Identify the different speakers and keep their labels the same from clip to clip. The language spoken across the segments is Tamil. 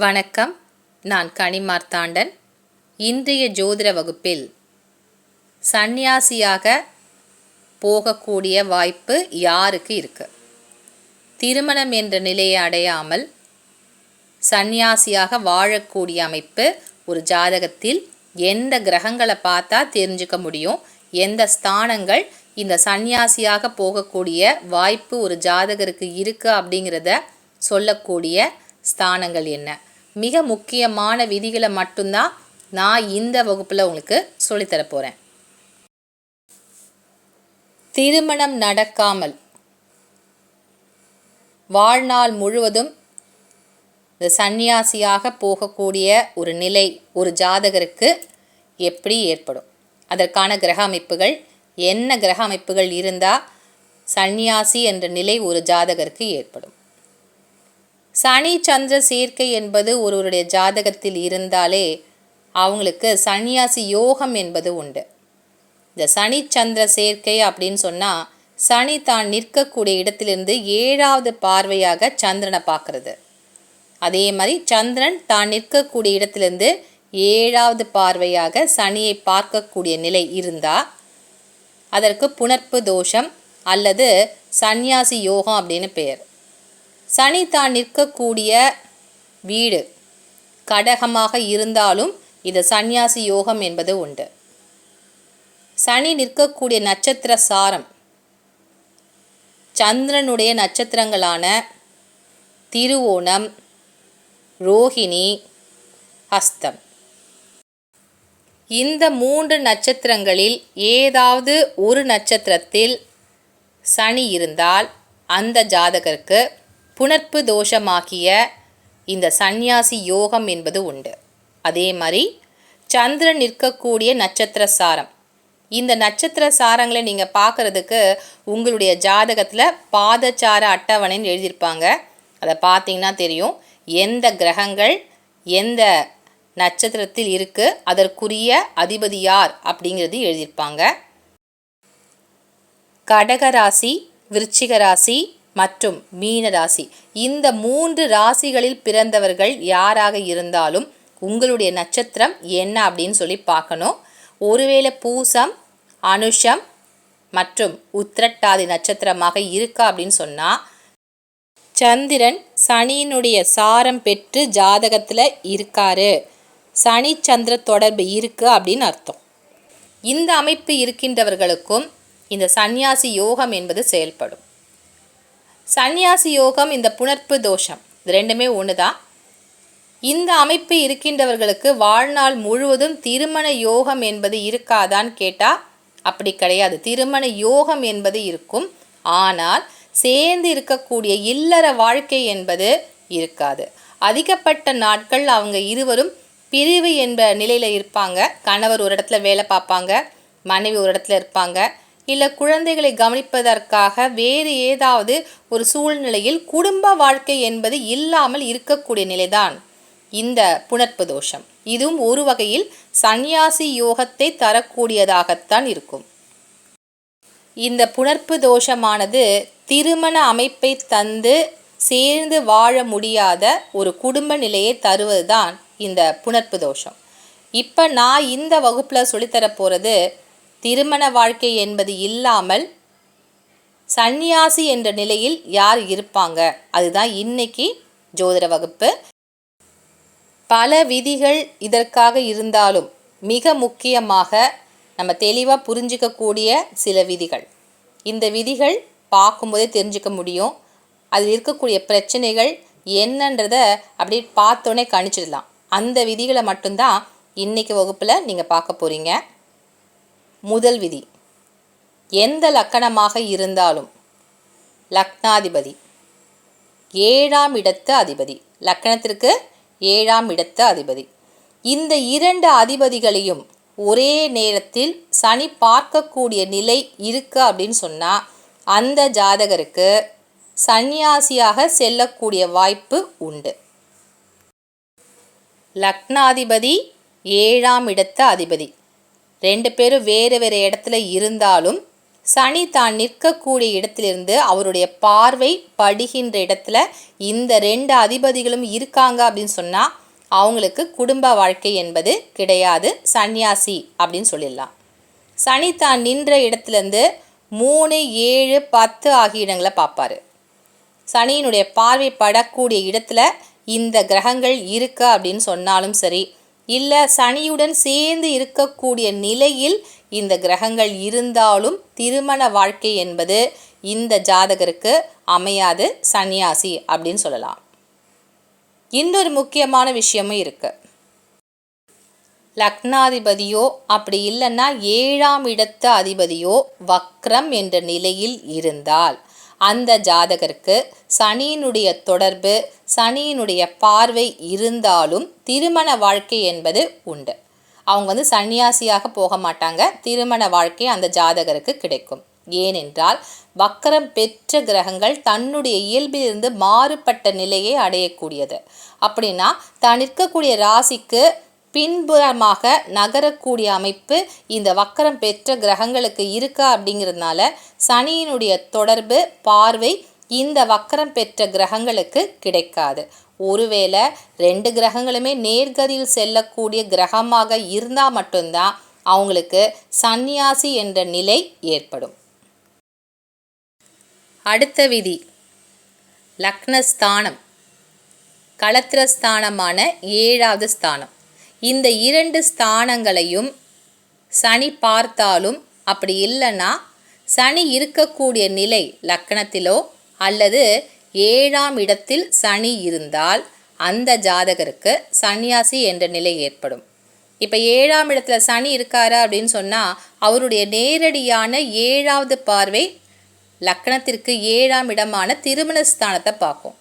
Speaker 1: வணக்கம். நான் கனிமார்த்தாண்டன். இன்றைய ஜோதிட வகுப்பில் சந்நியாசியாக போகக்கூடிய வாய்ப்பு யாருக்கு இருக்கு? திருமணம் என்ற நிலையை அடையாமல் சந்நியாசியாக வாழக்கூடிய அமைப்பு ஒரு ஜாதகத்தில் எந்த கிரகங்களை பார்த்தா தெரிஞ்சுக்க முடியும்? எந்த ஸ்தானங்கள் இந்த சந்நியாசியாக போகக்கூடிய வாய்ப்பு ஒரு ஜாதகருக்கு இருக்குது அப்படிங்கிறத சொல்லக்கூடிய ஸ்தானங்கள் என்ன? மிக முக்கியமான விதிகளை மட்டும்தான் நான் இந்த வகுப்பில் உங்களுக்கு சொல்லித்தர போகிறேன் திருமணம் நடக்காமல் வாழ்நாள் முழுவதும் இந்த சந்நியாசியாக போகக்கூடிய ஒரு நிலை ஒரு ஜாதகருக்கு எப்படி ஏற்படும்? அதற்கான கிரக அமைப்புகள் என்ன கிரக அமைப்புகள் இருந்தால் சந்நியாசி என்ற நிலை ஒரு ஜாதகருக்கு ஏற்படும். சனி சந்திர சேர்க்கை என்பது ஒருவருடைய ஜாதகத்தில் இருந்தாலே அவங்களுக்கு சன்னியாசி யோகம் என்பது உண்டு. இந்த சனி சந்திர சேர்க்கை அப்படின்னு சொன்னால் சனி தான் நிற்கக்கூடிய இடத்திலிருந்து ஏழாவது பார்வையாக சந்திரனை பார்க்கறது. அதே மாதிரி சந்திரன் தான் நிற்கக்கூடிய இடத்திலிருந்து ஏழாவது பார்வையாக சனியை பார்க்கக்கூடிய நிலை இருந்தால் அதற்கு புணர்ப்பு தோஷம் அல்லது சந்நியாசி யோகம் அப்படின்னு பெயர் சனி தான் நிற்கக்கூடிய வீடு. கடகமாக இருந்தாலும் இது சந்நியாசி யோகம் என்பது உண்டு. சனி நிற்கக்கூடிய நட்சத்திர சாரம். சந்திரனுடைய நட்சத்திரங்களான திருவோணம் ரோஹிணி ஹஸ்தம் இந்த மூன்று நட்சத்திரங்களில் ஏதாவது ஒரு நட்சத்திரத்தில் சனி இருந்தால் அந்த ஜாதகருக்கு புணர்ப்பு தோஷமாகிய இந்த சந்நியாசி யோகம் என்பது உண்டு. அதே மாதிரி சந்திரன் நிற்கக்கூடிய நட்சத்திர சாரம். இந்த நட்சத்திர சாரங்களை நீங்கள் பார்க்குறதுக்கு உங்களுடைய ஜாதகத்தில் பாதச்சார அட்டவணைன்னு எழுதியிருப்பாங்க. அதை பார்த்தீங்கன்னா தெரியும். எந்த கிரகங்கள் எந்த நட்சத்திரத்தில் இருக்குது அதற்குரிய அதிபதி யார் அப்படிங்கிறது எழுதியிருப்பாங்க. கடகராசி விருச்சிக ராசி மற்றும் மீன ராசி இந்த மூன்று ராசிகளில் பிறந்தவர்கள் யாராக இருந்தாலும் உங்களுடைய நட்சத்திரம் என்ன அப்படின்னு சொல்லி பார்க்கணும். ஒருவேளை பூசம் அனுஷம் மற்றும் உத்திரட்டாதி நட்சத்திரமாக இருக்கா அப்படின்னு சொன்னால் சந்திரன் சனியினுடைய சாரம் பெற்று ஜாதகத்தில் இருக்காரு. சனி சந்திர தொடர்பு இருக்கு அப்படின்னு அர்த்தம். இந்த அமைப்பு இருக்கின்றவர்களுக்கும் இந்த சந்நியாசி யோகம் என்பது செயல்படும். சந்நியாசி யோகம் இந்த புணர்ப்பு தோஷம். இது ரெண்டுமே ஒன்று தான் இந்த அமைப்பு இருக்கின்றவர்களுக்கு வாழ்நாள் முழுவதும் திருமண யோகம் என்பது இருக்காதான்னு கேட்டால் அப்படி கிடையாது. திருமண யோகம் என்பது இருக்கும். ஆனால் சேர்ந்து இருக்கக்கூடிய இல்லற வாழ்க்கை என்பது இருக்காது. அதிகப்பட்ட நாட்கள் அவங்க இருவரும் பிரிவு என்ற நிலையில் இருப்பாங்க. கணவர் ஒரு இடத்துல வேலை பார்ப்பாங்க மனைவி ஒரு இடத்துல இருப்பாங்க. இல்லை குழந்தைகளை கவனிப்பதற்காக வேறு ஏதாவது ஒரு சூழ்நிலையில் குடும்ப வாழ்க்கை என்பது இல்லாமல் இருக்கக்கூடிய நிலைதான் இந்த புணர்ப்பு தோஷம். இதுவும் ஒரு வகையில் சந்நியாசி யோகத்தை தரக்கூடியதாகத்தான் இருக்கும். இந்த புணர்ப்பு தோஷமானது திருமண அமைப்பை தந்து சேர்ந்து வாழ முடியாத ஒரு குடும்ப நிலையை தருவதுதான் இந்த புணர்ப்பு தோஷம். இப்போ நான் இந்த வகுப்பில் சொல்லித்தர போகிறது திருமண வாழ்க்கை என்பது இல்லாமல் சந்நியாசி என்ற நிலையில் யார் இருப்பாங்க? அதுதான் இன்னைக்கு ஜோதிட வகுப்பு. பல விதிகள் இதற்காக இருந்தாலும் மிக முக்கியமாக நம்ம தெளிவாக புரிஞ்சிக்கக்கூடிய சில விதிகள். இந்த விதிகள் பார்க்கும்போதே தெரிஞ்சுக்க முடியும். அதில் இருக்கக்கூடிய பிரச்சனைகள் என்னன்றதை அப்படி பார்த்தோன்னே கணிச்சிடலாம். அந்த விதிகளை மட்டும்தான் இன்றைக்கி வகுப்பில் நீங்கள் பார்க்க போகிறீங்க முதல் விதி. எந்த லக்கணமாக இருந்தாலும் லக்னாதிபதி. ஏழாம் இடத்து அதிபதி. லக்கணத்திற்கு ஏழாம் இடத்து அதிபதி. இந்த இரண்டு அதிபதிகளையும் ஒரே நேரத்தில் சனி பார்க்கக்கூடிய நிலை இருக்கு அப்படின்னு சொன்னால் அந்த ஜாதகருக்கு சந்நியாசியாக செல்லக்கூடிய வாய்ப்பு உண்டு. லக்னாதிபதி ஏழாம் இடத்து அதிபதி. ரெண்டு பேரும் வேறு வேறு இடத்துல இருந்தாலும் சனி தான் நிற்கக்கூடிய இடத்திலிருந்து அவருடைய பார்வை படுகின்ற இடத்துல இந்த ரெண்டு அதிபதிகளும் இருக்காங்க அப்படின்னு சொன்னால் அவங்களுக்கு குடும்ப வாழ்க்கை என்பது கிடையாது சன்னியாசி அப்படின்னு சொல்லிடலாம். சனி தான் நின்ற இடத்துலேருந்து மூணு ஏழு பத்து ஆகிய இடங்களை பார்ப்பாரு. சனியினுடைய பார்வை படக்கூடிய இடத்துல இந்த கிரகங்கள் இருக்குது அப்படின்னு சொன்னாலும் சரி இல்லை சனியுடன் சேர்ந்து இருக்கக்கூடிய நிலையில் இந்த கிரகங்கள் இருந்தாலும் திருமண வாழ்க்கை என்பது இந்த ஜாதகருக்கு அமையாது சன்னியாசி அப்படின்னு சொல்லலாம். இன்னொரு முக்கியமான விஷயமும் இருக்குது லக்னாதிபதியோ அப்படி இல்லைன்னா ஏழாம் இடத்து அதிபதியோ வக்ரம் என்ற நிலையில் இருந்தால் அந்த ஜாதகருக்கு சனியினுடைய தொடர்பு சனியினுடைய பார்வை இருந்தாலும் திருமண வாழ்க்கை என்பது உண்டு. அவங்க வந்து சன்னியாசியாக போக மாட்டாங்க. திருமண வாழ்க்கை அந்த ஜாதகருக்கு கிடைக்கும். ஏனென்றால் வக்கரம் பெற்ற கிரகங்கள் தன்னுடைய இயல்பிலிருந்து மாறுபட்ட நிலையை அடையக்கூடியது. அப்படின்னா தான் நிற்கக்கூடிய ராசிக்கு பின்புறமாக நகரக்கூடிய அமைப்பு இந்த வக்கரம் பெற்ற கிரகங்களுக்கு இருக்கா அப்படிங்கிறதுனால சனியினுடைய தொடர்பு பார்வை இந்த வக்கரம் பெற்ற கிரகங்களுக்கு கிடைக்காது. ஒருவேளை ரெண்டு கிரகங்களுமே நேர்கதியில் செல்லக்கூடிய கிரகமாக இருந்தால் மட்டும்தான் அவங்களுக்கு சந்நியாசி என்ற நிலை ஏற்படும். அடுத்த விதி லக்னஸ்தானம். களத்திரஸ்தானமான ஏழாவது ஸ்தானம். இந்த இரண்டு ஸ்தானங்களையும் சனி பார்த்தாலும் அப்படி இல்லைன்னா சனி இருக்கக்கூடிய நிலை லக்கணத்திலோ அல்லது ஏழாம் இடத்தில் சனி இருந்தால் அந்த ஜாதகருக்கு சன்னியாசி என்ற நிலை ஏற்படும். இப்போ ஏழாம் இடத்துல சனி இருக்காரா அப்படின்னு சொன்னால் அவருடைய நேரடியான ஏழாவது பார்வை லக்கணத்திற்கு ஏழாம் இடமான திருமண ஸ்தானத்தை பார்க்கும்.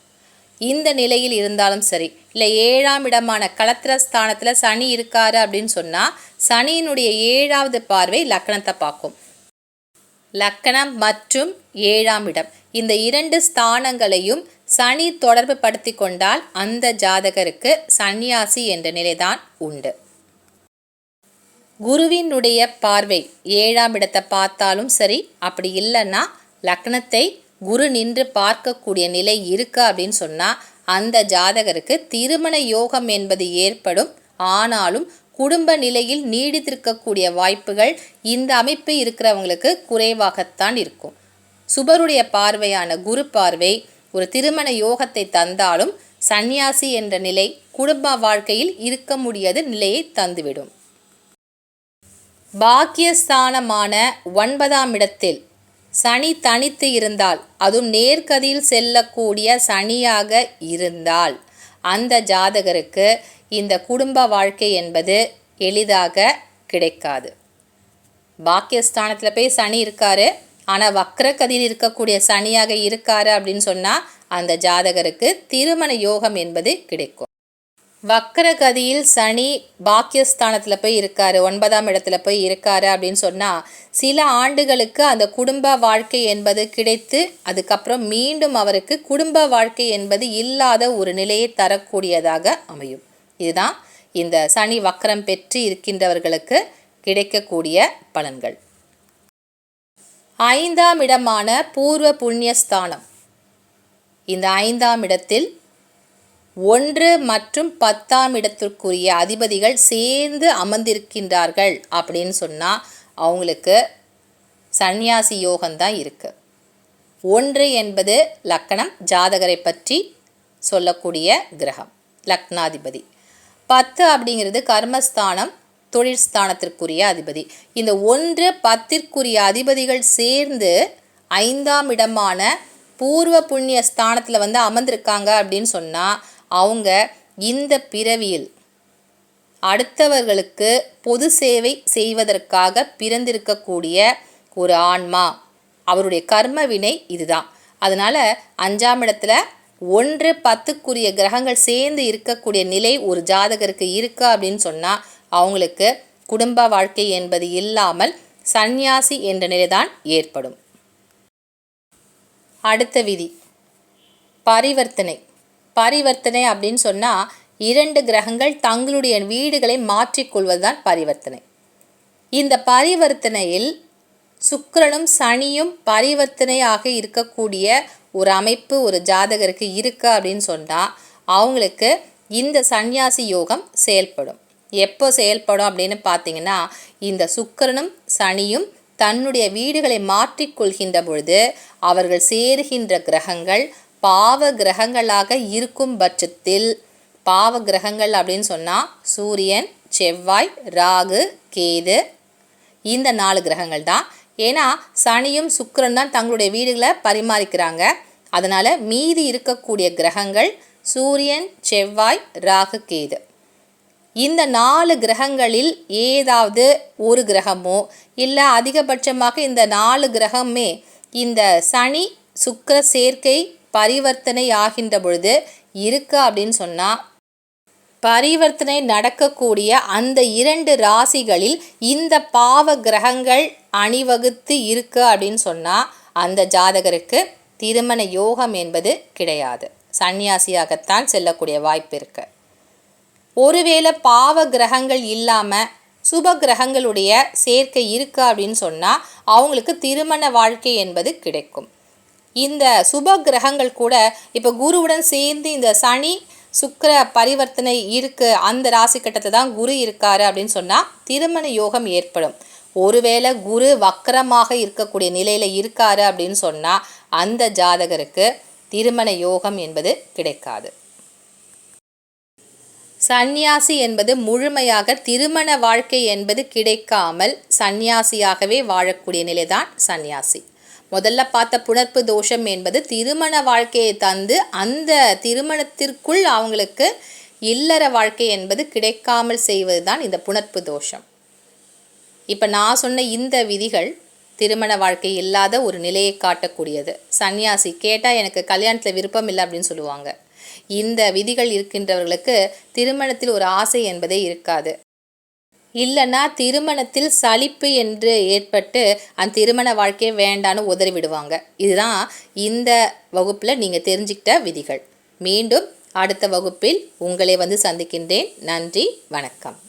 Speaker 1: இந்த நிலையில் இருந்தாலும் சரி. இல்லை ஏழாம் இடமான களத்திரஸ்தானத்தில் சனி இருக்காரு அப்படின்னு சொன்னால் சனியினுடைய ஏழாவது பார்வை லக்கணத்தை பார்க்கும். லக்கணம் மற்றும் ஏழாம் இடம். இந்த இரண்டு ஸ்தானங்களையும் சனி தொடர்பு படுத்தி கொண்டால் அந்த ஜாதகருக்கு சந்நியாசி என்ற நிலைதான் உண்டு. குருவினுடைய பார்வை ஏழாம் இடத்தை பார்த்தாலும் சரி அப்படி இல்லைன்னா லக்னத்தை குரு நின்று பார்க்கக்கூடிய நிலை இருக்கா அப்படின்னு சொன்னால் அந்த ஜாதகருக்கு திருமண யோகம் என்பது ஏற்படும். ஆனாலும் குடும்ப நிலையில் நீடித்திருக்கக்கூடிய வாய்ப்புகள் இந்த அமைப்பு இருக்கிறவங்களுக்கு குறைவாகத்தான் இருக்கும். சுபருடைய பார்வையான குரு பார்வை ஒரு திருமண யோகத்தை தந்தாலும் சந்நியாசி என்ற நிலை குடும்ப வாழ்க்கையில் இருக்க முடியாத நிலையை தந்துவிடும். பாக்கியஸ்தானமான ஒன்பதாம் இடத்தில் சனி தனித்து இருந்தால் அதுவும் நேர்கதியில் செல்லக்கூடிய சனியாக இருந்தால். அந்த ஜாதகருக்கு இந்த குடும்ப வாழ்க்கை என்பது எளிதாக கிடைக்காது. பாக்கியஸ்தானத்தில் போய் சனி இருக்காரு. ஆனால் வக்ரகதியில் இருக்கக்கூடிய சனியாக இருக்காரு அப்படின்னு சொன்னால் அந்த ஜாதகருக்கு திருமண யோகம் என்பது கிடைக்கும். வக்கரகதியில் சனி பாக்கியஸ்தானத்தில் போய் இருக்காரு ஒன்பதாம் இடத்துல போய் இருக்காரு அப்படின்னு சொன்னால் சில ஆண்டுகளுக்கு அந்த குடும்ப வாழ்க்கை என்பது கிடைத்து அதுக்கப்புறம் மீண்டும் அவருக்கு குடும்ப வாழ்க்கை என்பது இல்லாத ஒரு நிலையை தரக்கூடியதாக அமையும். இதுதான் இந்த சனி வக்கரம் பெற்று இருக்கின்றவர்களுக்கு கிடைக்கக்கூடிய பலன்கள். ஐந்தாம் இடமான பூர்வ புண்ணியஸ்தானம். இந்த ஐந்தாம் இடத்தில் ஒன்று மற்றும் பத்தாம் இடத்திற்குரிய அதிபதிகள் சேர்ந்து அமர்ந்திருக்கின்றார்கள் அப்படின்னு சொன்னால் அவங்களுக்கு சந்நியாசி யோகம்தான் இருக்குது ஒன்று என்பது லக்கணம் ஜாதகரை பற்றி சொல்லக்கூடிய கிரகம் லக்னாதிபதி. பத்து அப்படிங்கிறது கர்மஸ்தானம் தொழிற்ஸ்தானத்திற்குரிய அதிபதி. இந்த ஒன்று பத்திற்குரிய அதிபதிகள் சேர்ந்து ஐந்தாம் இடமான பூர்வ புண்ணிய ஸ்தானத்தில் வந்து அமர்ந்திருக்காங்க அப்படின்னு சொன்னால் அவங்க இந்த பிறவியில் அடுத்தவர்களுக்கு பொது சேவை செய்வதற்காக பிறந்திருக்கக்கூடிய ஒரு ஆன்மா. அவருடைய கர்ம வினை இதுதான். அதனால் அஞ்சாம் இடத்துல ஒன்று பத்துக்குரிய கிரகங்கள் சேர்ந்து இருக்கக்கூடிய நிலை ஒரு ஜாதகருக்கு இருக்கா அப்படின்னு சொன்னால் அவங்களுக்கு குடும்ப வாழ்க்கை என்பது இல்லாமல் சந்நியாசி என்ற நிலைதான் ஏற்படும். அடுத்த விதி பரிவர்த்தனை. பரிவர்த்தனை அப்படின்னு சொன்னால் இரண்டு கிரகங்கள் தங்களுடைய வீடுகளை மாற்றிக்கொள்வது தான் பரிவர்த்தனை. இந்த பரிவர்த்தனையில் சுக்கிரனும் சனியும் பரிவர்த்தனையாக இருக்கக்கூடிய ஒரு அமைப்பு ஒரு ஜாதகருக்கு இருக்கு அப்படின்னு சொன்னால் அவங்களுக்கு இந்த சந்நியாசி யோகம் செயல்படும். எப்போ செயல்படும் அப்படின்னு பார்த்தீங்கன்னா இந்த சுக்கிரனும் சனியும் தன்னுடைய வீடுகளை மாற்றிக்கொள்கின்ற பொழுது அவர்கள் சேருகின்ற கிரகங்கள் பாவ கிரகங்களாக இருக்கும் பட்சத்தில் பாவ கிரகங்கள் அப்படின்னு சொன்னால் சூரியன் செவ்வாய் ராகு கேது இந்த நாலு கிரகங்கள் தான். ஏன்னா சனியும் சுக்கரன் தான் தங்களுடைய வீடுகளை பரிமாறிக்கிறாங்க. அதனால் மீதி இருக்கக்கூடிய கிரகங்கள் சூரியன் செவ்வாய் ராகு கேது. இந்த நாலு கிரகங்களில் ஏதாவது ஒரு கிரகமோ இல்லை அதிகபட்சமாக இந்த நாலு கிரகமே இந்த சனி சுக்கர சேர்க்கை பரிவர்த்தனை ஆகின்ற பொழுது இருக்கு அப்படின்னு சொன்னால் பரிவர்த்தனை நடக்கக்கூடிய அந்த இரண்டு ராசிகளில் இந்த பாவ கிரகங்கள் அணிவகுத்து இருக்கு அப்படின்னு சொன்னால் அந்த ஜாதகருக்கு திருமண யோகம் என்பது கிடையாது. சன்னியாசியாகத்தான் செல்லக்கூடிய வாய்ப்பு இருக்கு. ஒருவேளை பாவ கிரகங்கள் இல்லாமல் சுப கிரகங்களுடைய சேர்க்கை இருக்கு அப்படின்னு சொன்னால் அவங்களுக்கு திருமண வாழ்க்கை என்பது கிடைக்கும். இந்த சுப கிரகங்கள் கூட இப்போ குருவுடன் சேர்ந்து இந்த சனி சுக்கர பரிவர்த்தனை இருக்குது அந்த ராசி கட்டத்தை தான் குரு இருக்காரு அப்படின்னு சொன்னால் திருமண யோகம் ஏற்படும். ஒருவேளை குரு வக்கரமாக இருக்கக்கூடிய நிலையில் இருக்காரு அப்படின்னு சொன்னால் அந்த ஜாதகருக்கு திருமண யோகம் என்பது கிடைக்காது. சந்நியாசி என்பது முழுமையாக திருமண வாழ்க்கை என்பது கிடைக்காமல் சந்நியாசியாகவே வாழக்கூடிய நிலைதான் சந்நியாசி முதல்ல பார்த்த புணர்ப்பு தோஷம் என்பது திருமண வாழ்க்கையை தந்து அந்த திருமணத்திற்குள் அவங்களுக்கு இல்லற வாழ்க்கை என்பது கிடைக்காமல் செய்வது தான் இந்த புணர்ப்பு தோஷம். இப்போ நான் சொன்ன இந்த விதிகள் திருமண வாழ்க்கை இல்லாத ஒரு நிலையை காட்டக்கூடியது. சன்னியாசி கேட்டால் எனக்கு கல்யாணத்தில் விருப்பம் இல்லை அப்படின்னு சொல்லுவாங்க. இந்த விதிகள் இருக்கின்றவர்களுக்கு திருமணத்தில் ஒரு ஆசை என்பதே இருக்காது. இல்லைன்னா திருமணத்தில் சலிப்பு என்று ஏற்பட்டு அந்த திருமண வாழ்க்கையை வேண்டான்னு உதறி விடுவாங்க. இதுதான் இந்த வகுப்பில் நீங்கள் தெரிஞ்சுக்கிட்ட விதிகள். மீண்டும் அடுத்த வகுப்பில் உங்களை வந்து சந்திக்கின்றேன். நன்றி வணக்கம்.